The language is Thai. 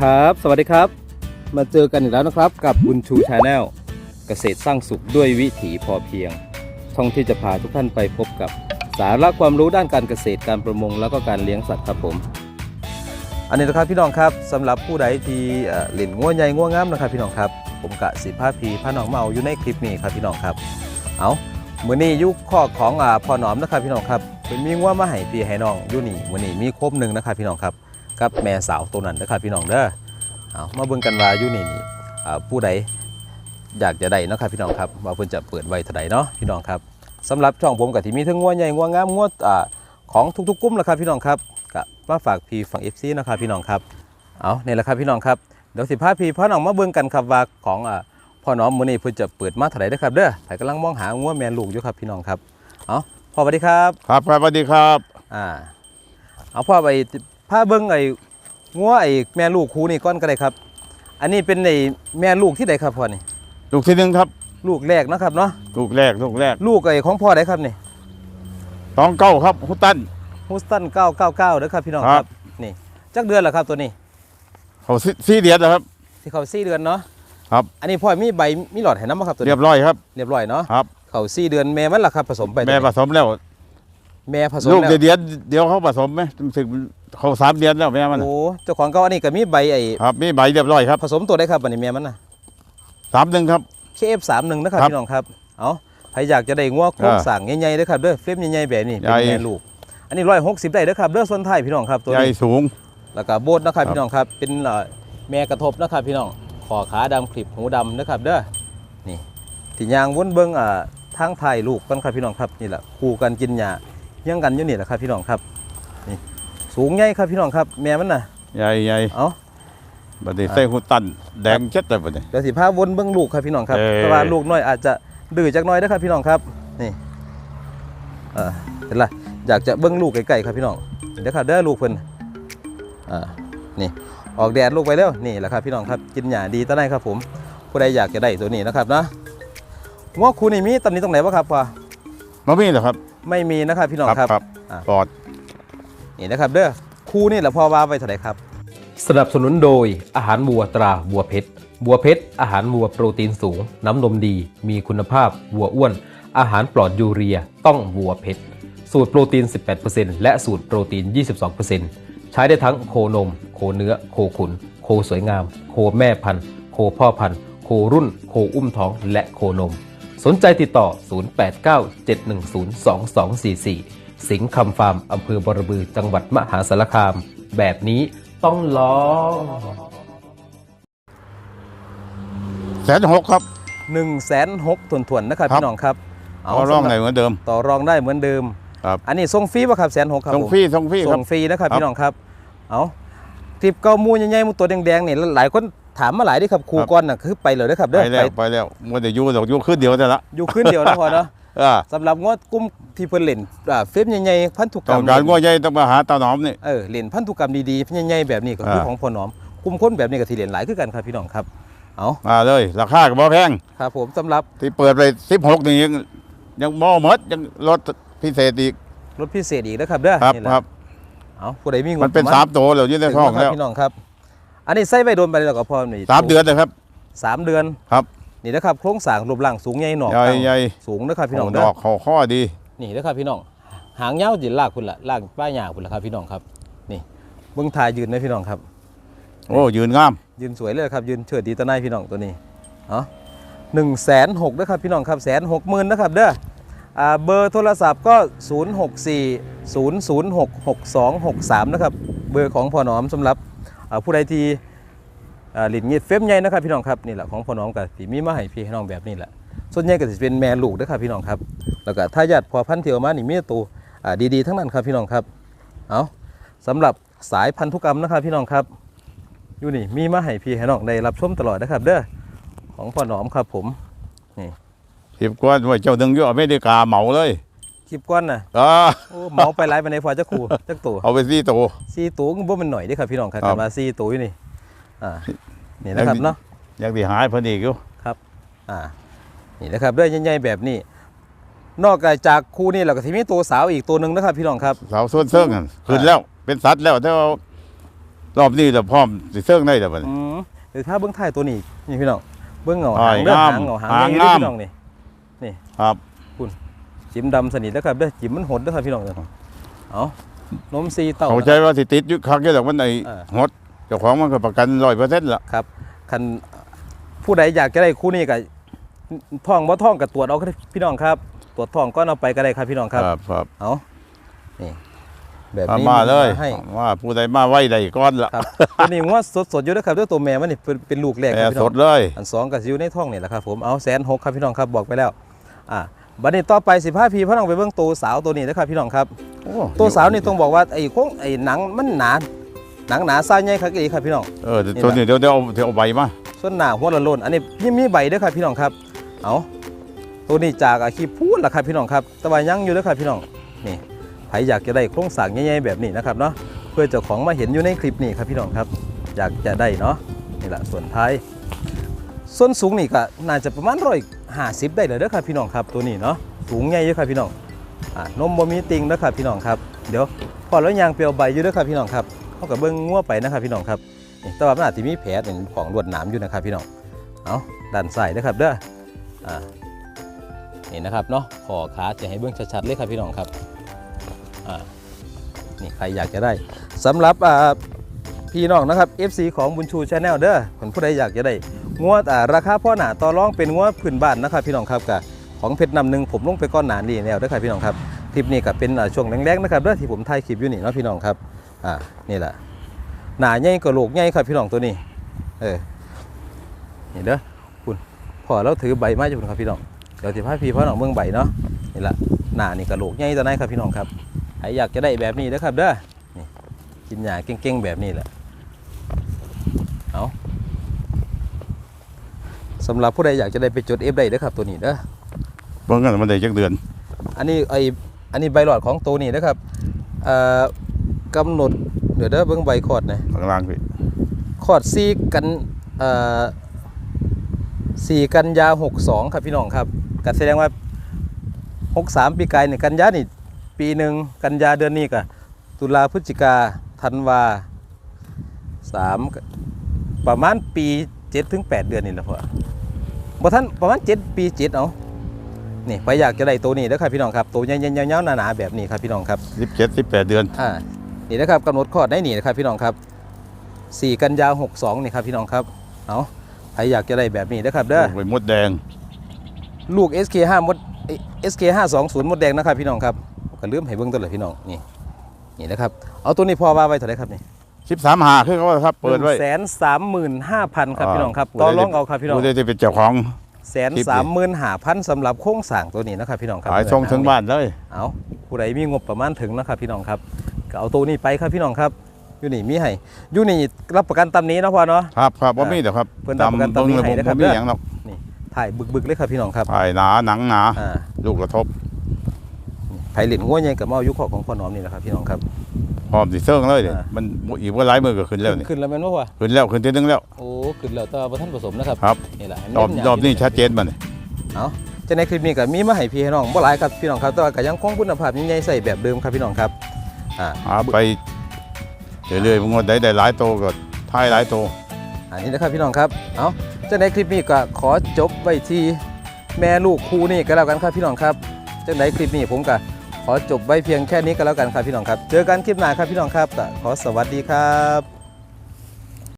ครับ สวัสดีครับ มาเจอกันอีกแล้วนะครับ กับบุญชูชาแนลเกษตรสร้างสุขด้วยวิถีพอเพียง ช่องที่จะพาทุกท่านไปพบกับสาระความรู้ด้านการเกษตรการประมง แล้วก็การเลี้ยงสัตว์ครับผม อันนี้นะครับพี่น้องครับสำหรับผู้ใดที่เล่นง่วใหญ่ง่วงงามนะครับพี่น้องครับ ผมกะสิพาพีพาน้องเมาอยู่ในคลิปนี้ครับพี่น้องครับ เอามือนี้ยุคข้อของอพ่อหนอมนะครับพี่น้องครับเป็นมีง่วมาให้พี่ให้น้องอยู่นี่มือนี้มีครบหนึ่งนะครับพี่น้องครับ กับแม่สาวตัวนั้นนะครับพี่น้องเด้อเอามาเบิ่งกันว่าอยู่นี่นี่อ่าผู้ใดอยากจะได้เนาะครับพี่น้องครับว่าเพิ่นจะเปิดไว้เท่าใดเนาะพี่น้องครับสำหรับช่องผมกับที่มีทั้งงัวใหญ่งัวงามงัวอ่าของทุกๆกลุ่มแหละครับพี่น้องครับก็มาฝากพี่ฝั่ง FC นะครับพี่น้องครับเอานี่แหละครับพี่น้องครับเดี๋ยวสิพาพี่พ่อน้องมาเบิ่งกันครับว่าของอ่าพ่อน้องมื้อนี้เพิ่นจะเปิดมาเท่าใดเด้อครับเด้อใครกำลังมองหางัวแม่ลูกอยู่ครับพี่น้องครับเอาพ่อสวัสดีครับ ครับครับสวัสดีครับอ่าเอาพ่อไป พาเบิ้งไอ้งัวไอ้แม่ลูกคูนี่ก้อนก็ได้ครับ อันนี้เป็นไอ้แม่ลูกที่ใดครับพ่อนี่ ลูกที่หนึ่งครับ ลูกแรกเนาะครับเนาะ ลูกแรกลูกแรกลูกไอ้ของพ่อใดครับนี่ตองเก้าครับฮุตตันฮูสตัน999เด้อครับพี่น้องคครัรับบนี่จักเดือนแล้วครับตัวนี้เขาซีสี่เดียดนะครับที่เขา4เดือนเนาะ ครับ อันนี้พ่อมีใบมีหลอดให้น้ำบ่ครับตัวนี้ เรียบร้อยครับ เรียบร้อยเนาะ ครับ เขา4เดือนแม่มันล่ะครับผสมไป แม่ผสมแล้ว แม่ผสมลูกแล้วเดียดเดียวเขาผสมไหมถึงเขาสามเดือนแล้วแม่มันน่ะโอ้เจ้าของเก่าอันนี้ก็มีใบไอ้ครับมีใบเรียบร้อยครับผสมตัวได้ครับอันนี้แม่มันน่ะสามหนึ่งครับ KF31 นะครับครับพี่น้องครับเอาใครอยากจะได้งัวโครงอ่าสั่งใหญ่ๆเด้อครับเด้อเฟรมใหญ่ๆแบบนี้เป็นใหญ่แม่ลูก อันนี้ร้อยหกสิบได้เด้อครับเด้อส่วนไทายพี่น้องครับตัวใหญ่นี้สูง แล้วก็โบดนะครับครับพี่น้องครับเป็นเอ่อแม่กระทบนะครับพี่น้องขอขาดำคลิปหูดำนะครับเด้อนี่ที่ยางวนเบิ้งอ่าทางไทายลูกกันครับพี่น้องครับนี่แหละคู่กันกินหญ้า เลี้ยังกันอยู่นี่แหละครับพี่น้องครับนี่สูงใหญ่ครับพี่น้องครับ แม่มันน่ะใหญ่ใหญ่เอาบัดนี้ใส่ฮุตตันแดงเช็ดเลยบัดนี้เดี๋ยวสิพาวนเบิ้งลูกครับพี่น้องครับเอ่อเพราะว่าลูกน้อยอาจจะดื้อจักหน้อยนะครับพี่น้องครับนี่เออเห็นละอยากจะเบิ้งลูกไก่ๆครับพี่น้องเดี๋ยวครับเด้อลูกเพิ่นอ่านี่ออกแดดลูกไปแล้วนี่แหละครับพี่น้องครับกินหญ้าดีตะไนครับผมผู้ใดอยากจะได้ตัวนี้นะครับนะง้อคูนี่มีตำหนี้ตรงไหนวะครับพ่อมามีเหรอครับ ไม่มีนะครับพี่น้องครับครับอ่าปลอดนี่นะครับเด้อคูนี่แหละพ่อว่าไว้เท่าไหร่ครับ สนับสนุนโดยอาหารวัวตราวัวเพชรวัวเพชรอาหารวัวโปรตีนสูง น้ำนมดี มีคุณภาพวัวอ้วน อาหารปลอดยูเรียต้องวัวเพชรสูตรโปรตีน 18%และสูตรโปรตีน 22%ใช้ได้ทั้งโคนม โคเนื้อ โคขุน โคสวยงาม โคแม่พันธุ์ โคพ่อพันธุ์ โครุ่น โคอุ้มท้อง และโคนม สนใจติดต่อ 0897102244 สิงห์คำฟาร์มอำเภอบรบือจังหวัดมหาสารคาม แบบนี้ต้องลองแสนหกครับ 1นึ่งแสนหกถวนๆนะครับครับ พี่น้องครับเอาร่องไหนเหมือนเดิม ต่อรองได้เหมือนเดิม ครับอันนี้ส่งฟรีป่ะครับแสนหกครับส่งผม ฟรีส่งฟรีครัส่บงฟรีนะครับครับ พี่น้องครับ เอาคลิปเก้ามูใหญ่ๆมูตัวแดงๆเนี่ยหลายคน ถามมาหลายเดิครับครูครับก้อนน่ะคือไปเลยนะครับไปเด้อแล้วไปแล้วมัวแต่อยู่ดอกอยู่ขึ้นเดียวแต่ละอยู่ขึ้นเดียวนะพอเนาะอ่าสำหรับงวดกุ้มที่เพิ่นเล่นอ่าเฟซใหญ่ๆพันธุกรต้รอมงการงัวใหญ่ต้องมาหาตาหนอมนี่เออเล่นพันธุกรรมดีๆใหญ่ๆแบบนี้ก็คืออ่าของพ่อหนอมกลุ่มคนแบบนี้ก็ที่เล่นหลายคือกันครับพี่น้องครับเอามาเลยราคาก็บ่แพงครับผมสำหรับที่เปิดไป16นี่ยังยังบ่หมดยังลดพิเศษอีกรถพิเศษอีกนะครับเด้อครับนี่แหละครับเอาผู้ใดมีงบมันเป็นระสามตัวแล้วอยู่ในท้องถึแล้วครับพี่น้องครับ อันนี้ใส่ไว้โดนไปแล้วก็พอนี่สามเดือนนะครับสามเดือนครับ นี่นะครับโครงสร้างรูปร่างสูงใหญ่หนอกใหญ่ตั้งใหญ่สูงนะครับพี่น้องดเด้ออกเขาข้อดี นี่นะครับพี่น้อง หางยาวจิลากคุณละลากป้ายหยาคุณละครับพี่น้องครับ นี่เบื้องทายยืนนะพี่น้องครับ โอ้ยืนงาม ยืนสวยเลยครับยืนเฉิดดีตะไนายพี่น้องตัวนี้เนาะหนึ่งแสนหกนะครับพี่น้องครับแสนหกหมื่นนะครับเด้ออ่าเบอร์โทรศัพท์ก็ 0 6 4 0 0 6 6 2 6 3 นะครับ เบอร์ของพ่อหนอมสำหรับอ่า ผู้ใดที่หลินเงียดเฟมใหญ่นะครับพี่น้องครับนี่แหละของพ่อหนอมกับที่มีมาให้พี่ให้น้องแบบนี้แหละส่วนใหญ่ก็จะเป็นแม่ลูกนะครับพี่น้องครับ แล้วก็ถ้าญาติพอพันธุ์เทียวมานี่มีตัวดีๆทั้งนั้นครับพี่น้องครับเอาสำหรับสายพันธุกรรมนะครับพี่น้องครับอยู่นี่มีมาให้พี่ให้น้องได้รับชมตลอดนะครับ เด้อของพ่อหนอมครับผมสิบกว่าไว้เจ้าหนึ่งอยู่อเมริกาเหมาเลย คลิปก้อนนะอ่าโอ้เหมาไปหลายไปในพอจักครูจักตัวเอาไปสี่ตัวสี่ตัวก็บ่แมันหน่อยเด้อครับพี่น้องครับครับ กันมาสี่ตัวอยู่นี่อ่านี่นะครับเนาะ ยังดีหายเพิ่นอีกอยู่อ่านี่นะครับเด้อใหญ่ๆแบบนี้ นอกจากคู่นี่เราก็สิมีตัวสาวอีกตัวหนึ่งนะครับพี่น้องครับเสาส้นเซิงนั่นขึ้นแล้วเป็นสัตว์แล้วแต่ว่ารอบนี้แต่พร้อมสิเซิงได้แต่บัดนี้ อืมเดี๋ยวถ้าเบื้องท้ายตัวนี้นี่พี่น้อง เบื้องเหงาอ้าหายงเด้องามหางเหงาหางหางใหญ่เด้อามพี่น้องนี่ ครับ จิ้มดำสนิทแล้วครับเด้อจิ้มมันหดเด้อครับพี่น้องเด้อเอานมซีเต่าเขาใจว่าสิติดอยึดคักอยู่แต่ว่าในเออหดเจ้าของมันก็ประกันร้อยเปอร์เซ็นต์ละครับคันผู้ใดอยากจะได้คู่นี้ก็ท่องบ่ท่องกับตรวจเอาก็ได้พี่น้องครับ ตรวจท่องก็เอาไปก็ได้ครับพี่น้องครับครับครับเอานี่แบบเอานี้มาเลยให้ว่าผู้ใดมาไว้ได้ก้อนละครับตัวนี้งวดสดๆอยู่นะครับด้วยตัวแม่มันนี่เป็นเป็นลูกแรกคแต่รับพี่สน้อดงเลยอันสองกับซิวในท้องนี่แหละครับผมเอาแสนหกครับพี่น้องครับบอกไปแล้วอ่า บัดนี้ต่อไป 15พีพ่อน้องไปเบิ่งตัวสาวตัวนี้นะครับพี่น้องครับโอ้ตัวสาวนี่ต้องบอกว่าไอ้โค้งไอ้หนังมันหนาหนังหนาไส้ใหญ่ครับอีครับพี่น้องเออตัวนี้เดี๋ยวเดี๋ยวเอาเดี๋ยวเอาใบมาส่วนหน้าหัวละโลนอันนี้ยังมีใบด้วยครับพี่น้องครับเอาตัวนี้จากอาชีพพูดละครับพี่น้องครับแต่ว่ายังอยู่ด้วยครับพี่น้องนี่ใครอยากจะได้โครงสร้างใหญ่ๆแบบนี้นะครับเนาะเพื่อเจ้าของมาเห็นอยู่ในคลิปนี้ครับพี่น้องครับ อยากจะได้เนาะนี่แหละส่วนท้าย ส่วนสูงนี่ก็น่าจะประมาณร้อยห้าสิบได้เลยเด้อครับพี่น้องครับตัวนี้เนาะสูงใหญ่เยอะครับพี่น้องอ่านมบ่มีติงนะครับพี่น้องครับเดี๋ยวพอแล้วยางเปลียวใบอยู่เด้อครับพี่น้องครับเขากับเบิ้งงัวไปนะครับพี่น้องครับนี่แต่ว่ามันอาจจะมีแผลเป็นของลวดหนามอยู่นะครับพี่น้องเอาด้านใส่นะครับเด้ออ่านี่นะครับเนาะขอขาจะให้เบื้องชัดๆเลยครับพี่น้องครับอ่านี่ใครอยากจะได้สำหรับอ่าพี่น้องนะครับ FC ของบุญชูชาแนลเด้อคนผู้ใดอยากจะได้ งวดอ่าราคาพ่อหนาต่อรองเป็นงวดพื้นบ้านนะครับพี่น้องครับกับของเพชรนำหนึ่งผมลงไปก้อนหนาดีแล้วเด้อครับพี่น้องครับคลิปนี้ก็เป็นช่วงแรกๆนะครับด้อที่ผมถ่ายคลิปอยู่นี่เนาะพี่น้องครับอ่านี่แหละหนาใหญ่กว่าโหลกใหญ่ครับพี่น้องตัวนี้ เออนี่เด้อคุณพอเราถือใบไม้อยู่ครับพี่น้องเดี๋ยวสิพาพี่พ่อน้องเมืองใบเนาะนี่แหละหนานี่กระโหลกใหญ่ตัวไหนครับพี่น้องครับใครอยากจะได้แบบนี้เด้อครับเด้อนี่กินหญ้าเก่งๆแบบนี้แหละเอา สำหรับผู้ใดอยากจะได้ไปจดเอฟได้เด้อครับตัวนี้เด้อเบิ่งกันมันได้จักเดือน อันนี้ไออันนี้ใบหลอดของตัวนี้นะครับเอ่อกำหนดเดี๋ยวเด้อเบิ่งใบคอร์ดหนะข้างล่างพี่คอร์ดซีกันเอ่อสี่กันยาหกสองครับพี่น้องครับก็แสดงว่าหกสามปีกายเนี่ยกันยานี่ปีหนึ่งกันยาเดือนนี้ก็ตุลาพฤศจิกาธันวาสามประมาณปีเจ็ดถึงแปดเดือนนี่แหละพ่อ บ่ท่านประมาณเจ็ดปีเจ็ดเอานี่ไปอยากจะได้ตัวนี้เด้อครับพี่น้องครับตัวใหญ่ๆยาวๆหนาๆแบบนี้ครับพี่น้องครับสิบเจ็ดสิบแปดเดือนอ่านี่นะครับกำหนดคลอดได้นี่นะครับพี่น้องครับ4กันยา62นี่ครับพี่น้องครับเอาใครอยากจะได้แบบนี้นะครับเด้อไปมดแดง ลูก SK5 มดเอ้ย SK520 มดแดงนะครับพี่น้องครับก็ลืมให้เบิ่งตัวเลยพี่น้องนี่นี่นะครับเอาตัวนี้พอว่าไว้เท่าไหร่ครับนี่ สิบสามหาคือเขาว่าครับ เปิดไว้แสนสามหมื่นห้าพันครับพี่น้องครับต่อรองเอาครับพี่น้องผู้ใดที่เป็นเจ้าของแสนสามหมื่นห้าพันสำหรับโค้งสร้างตัวนี้นะครับพี่น้องครับขายส่งถึงบ้านเลยเอาผู้ใดมีงบประมาณถึงนะครับพี่น้องครับก็เอาตัวนี้ไปครับพี่น้องครับอยู่นี่มีให้อยู่นี่รับประกันตำนี้นะพ่อเนาะครับครับว่ามีแต่ครับเพิ่นรับประกันตำเบิ่งนี้เลยให้ผมนะครับบ่มีอย่างหรอกถ่ายบึกๆเลยครับพี่น้องครับถ่ายหนาหนังหนาอ่าลูกกระทบไผ่เหรียญหัวใหญ่กับเมายุคของพ่อหนอมนี่แหละครับพี่น้องครับพร้ อมสิเซิงเลยเดี๋ยวอ่ามันอีกว่าหลายมือก็ขึ้นแล้วนี่ขึ้นแล้วแม่นบ่วะขึ้นแล้วขึ้นที่นึงแล้วโอ้ขึ้นแล้วแต่ว่าท่านผสมนะครับครับนี่แหละให้รอบเยรอบนี้ชัดเจนมาเนี่ยเอาจะในคลิปนี้ก็มีมาให้พี่ให้น้องบ่หลายครับพี่น้องครับแต่ว่าก็ยังคงคุณภาพใหญ่ๆใส่แบบเดิมครับพี่น้องครับอ่าหาไปเรื่อยๆมันก็ได้ได้หลายโตก็ท้ายหลายโตอันนี้นะครับพี่น้องครับเอาจะในคลิปนี้ก็ขอจบไว้ที่แม่ลูกคู่นี่ก็แล้วกันครับพี่น้องครับจังในคลิปนี้ผมก็ ขอจบไว้เพียงแค่นี้ก็แล้วกันครับพี่น้องครับ เจอกันคลิปหน้าครับพี่น้องครับ ขอสวัสดีครับ